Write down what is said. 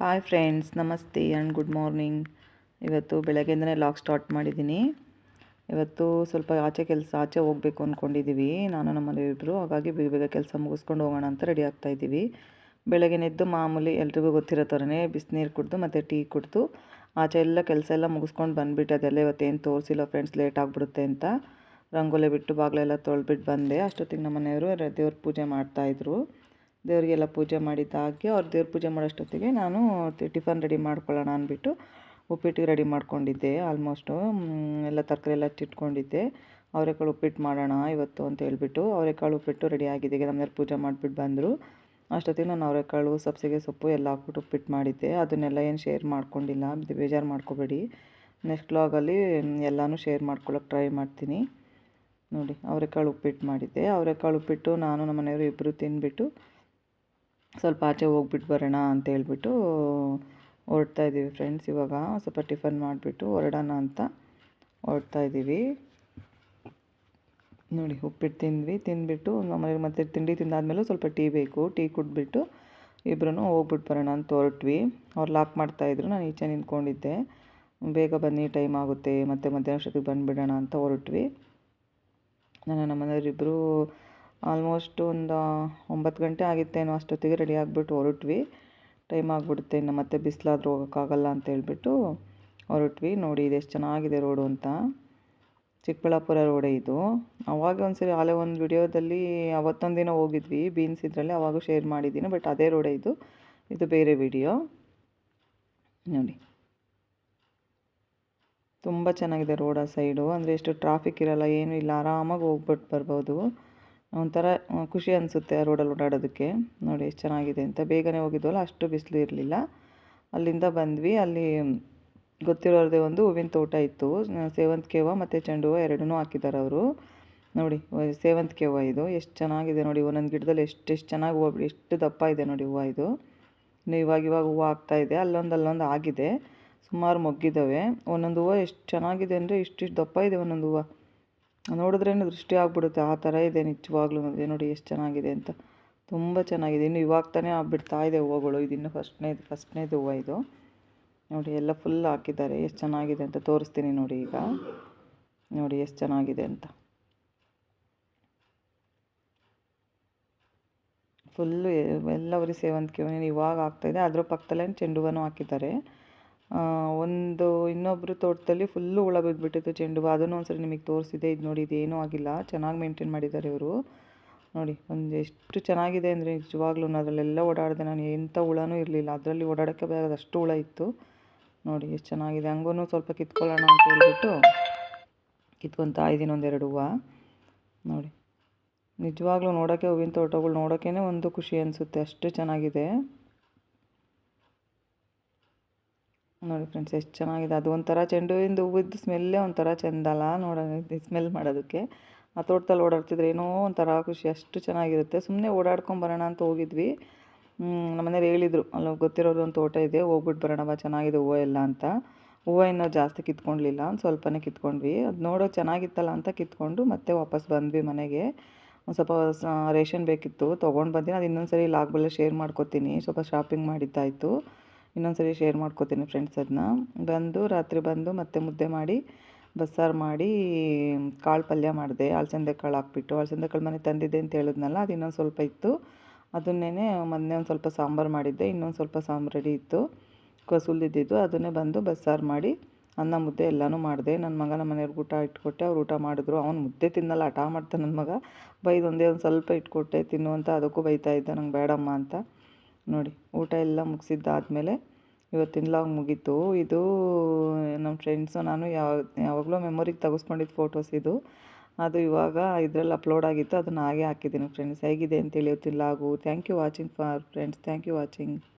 Hi friends ನಮಸ್ತೆ and good morning ಇವತ್ತು ಬೆಳಗ್ಗೆಯಿಂದನೇ ಲಾಗ್ ಸ್ಟಾರ್ಟ್ ಮಾಡಿದ್ದೀನಿ. ಇವತ್ತು ಸ್ವಲ್ಪ ಆಚೆ ಕೆಲಸ, ಆಚೆ ಹೋಗಬೇಕು ಅಂದ್ಕೊಂಡಿದ್ದೀವಿ ನಾನು ನಮ್ಮ ಇಬ್ಬರು ಹಾಗಾಗಿ ಬೇಗ ಬೇಗ ಕೆಲಸ ಮುಗಿಸ್ಕೊಂಡು ಹೋಗೋಣ ಅಂತ ರೆಡಿ ಆಗ್ತಾ ಇದ್ದೀವಿ. ಬೆಳಗ್ಗೆನೆದ್ದು ಮಾಮೂಲಿ ಎಲ್ರಿಗೂ ಗೊತ್ತಿರೋ ಥರನೇ ಬಿಸಿನೀರು ಕುಡಿದು ಮತ್ತು ಟೀ ಕುಡಿದು ಆಚೆ ಎಲ್ಲ ಕೆಲಸ ಎಲ್ಲ ಮುಗಿಸ್ಕೊಂಡು ಬಂದುಬಿಟ್ಟು ಅದೆಲ್ಲ ಇವತ್ತೇನು ತೋರಿಸಿಲ್ಲ ಫ್ರೆಂಡ್ಸ್ ಲೇಟ್ ಆಗಿಬಿಡುತ್ತೆ ಅಂತ. ರಂಗೋಲಿ ಬಿಟ್ಟು ಬಾಗಿಲೆಲ್ಲ ತೊಳ್ಬಿಟ್ಟು ಬಂದೆ. ಅಷ್ಟೊತ್ತಿಗೆ ನಮ್ಮ ಮನೆಯವರು ದೇವ್ರ ಪೂಜೆ ಮಾಡ್ತಾಯಿದ್ರು ದೇವರಿಗೆಲ್ಲ ಪೂಜೆ ಮಾಡಿದ್ದಾಗಿ ಅವ್ರು ದೇವ್ರ ಪೂಜೆ ಮಾಡೋಷ್ಟೊತ್ತಿಗೆ ನಾನು ಟಿಫನ್ ರೆಡಿ ಮಾಡ್ಕೊಳ್ಳೋಣ ಅಂದ್ಬಿಟ್ಟು ಉಪ್ಪಿಟ್ಟಿಗೆ ರೆಡಿ ಮಾಡ್ಕೊಂಡಿದ್ದೆ ಆಲ್ಮೋಸ್ಟು. ಎಲ್ಲ ತರಕಾರಿ ಎಲ್ಲ ಚಿಟ್ಕೊಂಡಿದ್ದೆ ಅವರೆಕಾಳು ಉಪ್ಪಿಟ್ಟು ಮಾಡೋಣ ಇವತ್ತು ಅಂತ ಹೇಳ್ಬಿಟ್ಟು ಅವರೆಕಾಳು ಉಪ್ಪಿಟ್ಟು ರೆಡಿ ಆಗಿದೆ. ನಮ್ಮನೇಲಿ ಪೂಜೆ ಮಾಡಿಬಿಟ್ಟು ಬಂದರು. ಅಷ್ಟೊತ್ತಿಗೆ ನಾನು ಅವರೆಕಾಳು ಸಬ್ಸಿಗೆ ಸೊಪ್ಪು ಎಲ್ಲ ಹಾಕ್ಬಿಟ್ಟು ಉಪ್ಪಿಟ್ಟು ಮಾಡಿದ್ದೆ. ಅದನ್ನೆಲ್ಲ ಏನು ಶೇರ್ ಮಾಡ್ಕೊಂಡಿಲ್ಲ. ಬೇಜಾರು ಮಾಡ್ಕೋಬೇಡಿ. ನೆಕ್ಸ್ಟ್ ಲಾಗಲ್ಲಿ ಎಲ್ಲನೂ ಶೇರ್ ಮಾಡ್ಕೊಳ್ಳೋಕೆ ಟ್ರೈ ಮಾಡ್ತೀನಿ. ನೋಡಿ, ಅವರೆಕಾಳು ಉಪ್ಪಿಟ್ಟು ಮಾಡಿದ್ದೆ. ಅವರೆಕಾಳು ಉಪ್ಪಿಟ್ಟು ನಾನು ನಮ್ಮ ಮನೆಯವರು ಇಬ್ಬರು ತಿಂದುಬಿಟ್ಟು ಸ್ವಲ್ಪ ಆಚೆ ಹೋಗ್ಬಿಟ್ಟು ಬರೋಣ ಅಂತ ಹೇಳ್ಬಿಟ್ಟು ಹೊರಡ್ತಾ ಇದ್ದೀವಿ ಫ್ರೆಂಡ್ಸ್ ಇವಾಗ. ಸ್ವಲ್ಪ ಟಿಫನ್ ಮಾಡಿಬಿಟ್ಟು ಹೊರಡೋಣ ಅಂತ ಹೊರಡ್ತಾ ಇದ್ದೀವಿ. ನೋಡಿ, ಉಪ್ಪಿಟ್ಟು ತಿಂದ್ವಿ. ತಿಂದ್ಬಿಟ್ಟು ನಮ್ಮನೆಗೆ ಮತ್ತೆ ತಿಂಡಿ ತಿಂದಾದ್ಮೇಲೆ ಸ್ವಲ್ಪ ಟೀ ಬೇಕು. ಟೀ ಕುಡಿದ್ಬಿಟ್ಟು ಇಬ್ಬರೂ ಹೋಗ್ಬಿಟ್ಟು ಬರೋಣ ಅಂತ ಹೊರಟ್ವಿ. ಅವ್ರು ಲಾಕ್ ಮಾಡ್ತಾಯಿದ್ರು ನಾನು ಈಚೆ ನಿಂತ್ಕೊಂಡಿದ್ದೆ. ಬೇಗ ಬನ್ನಿ ಟೈಮ್ ಆಗುತ್ತೆ. ಮತ್ತು ಮಧ್ಯಾಹ್ನ ಅಷ್ಟೊತ್ತಿಗೆ ಬಂದುಬಿಡೋಣ ಅಂತ ಹೊರಟ್ವಿ. ನಾನು ನಮ್ಮ ಮನೆಯವರಿಬ್ಬರು ಆಲ್ಮೋಸ್ಟ್ ಒಂದು ಒಂಬತ್ತು ಗಂಟೆ ಆಗಿತ್ತೇನೋ ಅಷ್ಟೊತ್ತಿಗೆ ರೆಡಿ ಆಗಿಬಿಟ್ಟು ಹೊರಟ್ವಿ. ಟೈಮ್ ಆಗಿಬಿಡುತ್ತೆ, ಇನ್ನು ಮತ್ತೆ ಬಿಸಿಲಾದ್ರೂ ಹೋಗೋಕ್ಕಾಗಲ್ಲ ಅಂತ ಹೇಳ್ಬಿಟ್ಟು ಹೊರಟ್ವಿ. ನೋಡಿ, ಇದು ಎಷ್ಟು ಚೆನ್ನಾಗಿದೆ ರೋಡು ಅಂತ. ಚಿಕ್ಕಬಳ್ಳಾಪುರ ರೋಡೇ ಇದು. ಅವಾಗ ಒಂದ್ಸರಿ ಆಲೇ ಒಂದು ವಿಡಿಯೋದಲ್ಲಿ ಅವತ್ತೊಂದು ದಿನ ಹೋಗಿದ್ವಿ. ಬೀನ್ಸ್ ಇದರಲ್ಲಿ ಅವಾಗೂ ಶೇರ್ ಮಾಡಿದ್ದೀನಿ, ಬಟ್ ಅದೇ ರೋಡೇ ಇದು. ಇದು ಬೇರೆ ವಿಡಿಯೋ. ನೋಡಿ. ತುಂಬ ಚೆನ್ನಾಗಿದೆ ರೋಡ ಸೈಡು. ಅಂದರೆ ಎಷ್ಟು ಟ್ರಾಫಿಕ್ ಇರಲ್ಲ, ಏನೂ ಇಲ್ಲ. ಆರಾಮಾಗಿ ಹೋಗ್ಬಿಟ್ಟು ಬರ್ಬೋದು. ಒಂಥರ ಖುಷಿ ಅನಿಸುತ್ತೆ ಆ ರೋಡಲ್ಲಿ ಓಡಾಡೋದಕ್ಕೆ. ನೋಡಿ ಎಷ್ಟು ಚೆನ್ನಾಗಿದೆ ಅಂತ. ಬೇಗನೆ ಹೋಗಿದ್ವಲ್ಲ, ಅಷ್ಟು ಬಿಸಿಲು ಇರಲಿಲ್ಲ. ಅಲ್ಲಿಂದ ಬಂದ್ವಿ. ಅಲ್ಲಿ ಗೊತ್ತಿರೋದೇ ಒಂದು ಹೂವಿನ ತೋಟ ಇತ್ತು. ಸೇವಂತಿಗೆ ಹೂವು ಮತ್ತು ಚೆಂಡು ಹೂವು ಎರಡೂ ಹಾಕಿದ್ದಾರೆ ಅವರು. ನೋಡಿ ಸೇವಂತಿಗೆ ಹೂವು ಇದು. ಎಷ್ಟು ಚೆನ್ನಾಗಿದೆ ನೋಡಿ. ಒಂದೊಂದು ಗಿಡದಲ್ಲಿ ಎಷ್ಟು ಎಷ್ಟು ಚೆನ್ನಾಗಿ ಹೂವು ಎಷ್ಟು ದಪ್ಪ ಇದೆ ನೋಡಿ ಹೂವು ಇದು. ಇವಾಗ ಇವಾಗ ಹೂವು ಆಗ್ತಾ ಇದೆ. ಅಲ್ಲೊಂದು ಅಲ್ಲೊಂದು ಆಗಿದೆ. ಸುಮಾರು ಮೊಗ್ಗಿದ್ದಾವೆ. ಒಂದೊಂದು ಹೂವು ಎಷ್ಟು ಚೆನ್ನಾಗಿದೆ ಅಂದರೆ ಇಷ್ಟಿಷ್ಟು ದಪ್ಪ ಇದೆ ಒಂದೊಂದು ಹೂವು. ನೋಡಿದ್ರೇ ದೃಷ್ಟಿ ಆಗ್ಬಿಡುತ್ತೆ. ಆ ಥರ ಇದೆ ನಿಜವಾಗ್ಲೂ. ನೋಡಿ ಎಷ್ಟು ಚೆನ್ನಾಗಿದೆ ಅಂತ. ತುಂಬ ಚೆನ್ನಾಗಿದೆ. ಇನ್ನು ಇವಾಗ ತಾನೇ ಬಿಡ್ತಾ ಇದೆ ಹೂವುಗಳು. ಇದಿನ್ನು ಫಸ್ಟ್ನೇದು ಫಸ್ಟ್ನೇದು ಹೂವು ಇದು. ನೋಡಿ, ಎಲ್ಲ ಫುಲ್ ಹಾಕಿದ್ದಾರೆ. ಎಷ್ಟು ಚೆನ್ನಾಗಿದೆ ಅಂತ ತೋರಿಸ್ತೀನಿ ನೋಡಿ ಈಗ. ನೋಡಿ, ಎಷ್ಟು ಚೆನ್ನಾಗಿದೆ ಅಂತ. ಫುಲ್ಲು ಎಲ್ಲ ಸೇವಂತಿಗೆ ಇವಾಗ ಆಗ್ತಾಯಿದೆ ಅದರ ಪಕ್ಕದಲ್ಲೇ ಚೆಂಡು ಹೂವನೂ ಹಾಕಿದ್ದಾರೆ. ಒಂದು ಇನ್ನೊಬ್ಬರು ತೋಟದಲ್ಲಿ ಫುಲ್ಲು ಹುಳ ಬಿದ್ದುಬಿಟ್ಟಿತ್ತು ಚೆಂಡು ಹೂವು. ಅದನ್ನು ಒಂದ್ಸರಿ ನಿಮಗೆ ತೋರಿಸಿದೆ ಇದು ನೋಡಿ, ಇದೇನೂ ಆಗಿಲ್ಲ. ಚೆನ್ನಾಗಿ ಮೇಂಟೈನ್ ಮಾಡಿದ್ದಾರೆ ಇವರು. ನೋಡಿ, ಒಂದು ಎಷ್ಟು ಚೆನ್ನಾಗಿದೆ ಅಂದರೆ ನಿಜವಾಗ್ಲೂ ಅದರಲ್ಲೆಲ್ಲ ಓಡಾಡಿದೆ. ನಾನು ಎಂಥ ಹುಳನೂ ಇರಲಿಲ್ಲ. ಅದರಲ್ಲಿ ಓಡಾಡೋಕ್ಕೆ ಬೇಕಾದ ಅಷ್ಟು ಹುಳ ಇತ್ತು. ನೋಡಿ, ಎಷ್ಟು ಚೆನ್ನಾಗಿದೆ. ಹಂಗೂ ಸ್ವಲ್ಪ ಕಿತ್ಕೊಳ್ಳೋಣ ಅಂತ ಹೇಳ್ಬಿಟ್ಟು ಕಿತ್ಕೊತಾ ಇದ್ದೀನಿ ಒಂದೆರಡು ಹೂವು. ನೋಡಿ, ನಿಜವಾಗ್ಲೂ ನೋಡೋಕ್ಕೆ ಹೂವಿನ ತೋಟಗಳು ನೋಡೋಕ್ಕೇ ಒಂದು ಖುಷಿ ಅನಿಸುತ್ತೆ. ಅಷ್ಟು ಚೆನ್ನಾಗಿದೆ. ನೋಡಿ ಫ್ರೆಂಡ್ಸ್, ಎಷ್ಟು ಚೆನ್ನಾಗಿದೆ. ಅದು ಒಂಥರ ಚೆಂಡು ಹೂವಿಂದು ಹೂವಿದ್ದು ಸ್ಮೆಲ್ಲೇ ಒಂಥರ ಚೆಂದಲ್ಲ ನೋಡೋ ಸ್ಮೆಲ್ ಮಾಡೋದಕ್ಕೆ. ಆ ತೋಟದಲ್ಲಿ ಓಡಾಡ್ತಿದ್ರೆ ಏನೋ ಒಂಥರ ಖುಷಿ, ಅಷ್ಟು ಚೆನ್ನಾಗಿರುತ್ತೆ. ಸುಮ್ಮನೆ ಓಡಾಡ್ಕೊಂಡು ಬರೋಣ ಅಂತ ಹೋಗಿದ್ವಿ. ನಮ್ಮ ಮನೆಯವ್ರು ಹೇಳಿದರು, ಅಲ್ಲಿ ಗೊತ್ತಿರೋದು ಒಂದು ತೋಟ ಇದೆ ಹೋಗ್ಬಿಟ್ಟು ಬರೋಣವ ಚೆನ್ನಾಗಿದೆ ಹೂವು ಎಲ್ಲ ಅಂತ. ಹೂವು ಇನ್ನೂ ಜಾಸ್ತಿ ಕಿತ್ಕೊಂಡ್ಲಿಲ್ಲ ಒಂದು ಸ್ವಲ್ಪನೇ ಕಿತ್ಕೊಂಡ್ವಿ. ಅದು ನೋಡೋ ಚೆನ್ನಾಗಿತ್ತಲ್ಲ ಅಂತ ಕಿತ್ಕೊಂಡು ಮತ್ತೆ ವಾಪಸ್ ಬಂದ್ವಿ ಮನೆಗೆ. ಒಂದು ಸ್ವಲ್ಪ ರೇಷನ್ ಬೇಕಿತ್ತು, ತೊಗೊಂಡು ಬಂದಿನಿ. ಅದು ಇನ್ನೊಂದು ಸರಿ ಲಾಗ್ಬಲ್ಲ ಶೇರ್ ಮಾಡ್ಕೊತೀನಿ, ಸ್ವಲ್ಪ ಶಾಪಿಂಗ್ ಮಾಡಿದ್ದಾಯಿತು. ಇನ್ನೊಂದು ಸರಿ ಶೇರ್ ಮಾಡ್ಕೋತೀನಿ ಫ್ರೆಂಡ್ಸ್ ಅದನ್ನ ಬಂದು ರಾತ್ರಿ ಬಂದು ಮತ್ತೆ ಮುದ್ದೆ ಮಾಡಿ, ಬಸ್ಸಾರು ಮಾಡಿ, ಕಾಳು ಪಲ್ಯ ಮಾಡಿದೆ. ಅಲಸಂದೆ ಕಾಳು ಹಾಕ್ಬಿಟ್ಟು ಅಲಸಂದೆ ಕಾಳು ಮನೆ ತಂದಿದ್ದೆ ಅಂತ ಹೇಳಿದ್ನಲ್ಲ ಅದು ಇನ್ನೊಂದು ಸ್ವಲ್ಪ ಇತ್ತು. ಅದನ್ನೇ ಮೊನ್ನೆ ಒಂದು ಸ್ವಲ್ಪ ಸಾಂಬಾರು ಮಾಡಿದ್ದೆ, ಇನ್ನೊಂದು ಸ್ವಲ್ಪ ಸಾಂಬಾರು ರೆಡಿ ಇತ್ತು. ಕಸುಲ್ದಿದ್ದು ಅದನ್ನೇ ಬಂದು ಬಸ್ಸಾರು ಮಾಡಿ, ಅನ್ನ ಮುದ್ದೆ ಎಲ್ಲನೂ ಮಾಡಿದೆ. ನನ್ನ ಮಗನ ಮನೆಯವ್ರಿಗೆ ಊಟ ಇಟ್ಕೊಟ್ಟೆ, ಅವ್ರು ಊಟ ಮಾಡಿದ್ರು. ಅವ್ನು ಮುದ್ದೆ ತಿನ್ನಲ್ಲ, ಹಠ ಮಾಡ್ತಾನೆ ನನ್ನ ಮಗ. ಬೈದು ಒಂದೇ ಒಂದು ಸ್ವಲ್ಪ ಇಟ್ಕೊಟ್ಟೆ, ತಿನ್ನು ಅಂತ ಅದಕ್ಕೂ ಬೈತಾ ಇದ್ದ. ನಂಗೆ ಬೇಡಮ್ಮ ಅಂತ. ನೋಡಿ, ಊಟ ಎಲ್ಲ ಮುಗಿಸಿದ್ದಾದಮೇಲೆ ಇವತ್ತಿನ ಲಾಗ್ ಮುಗೀತು. ಇದು ನಮ್ಮ ಫ್ರೆಂಡ್ಸು ನಾನು ಯಾವ, ಯಾವಾಗಲೂ ಮೆಮೊರಿಗೆ ತೆಗೆಸ್ಕೊಂಡಿದ್ದು ಫೋಟೋಸ್ ಇದು. ಅದು ಇವಾಗ ಇದರಲ್ಲಿ ಅಪ್ಲೋಡ್ ಆಗಿತ್ತು, ಅದನ್ನು ಹಾಗೆ ಹಾಕಿದ್ದೀನಿ ಫ್ರೆಂಡ್ಸ್ ಹೇಗಿದೆ ಅಂತೇಳಿ ಇವತ್ತಿನ log thank you watching for friends thank you watching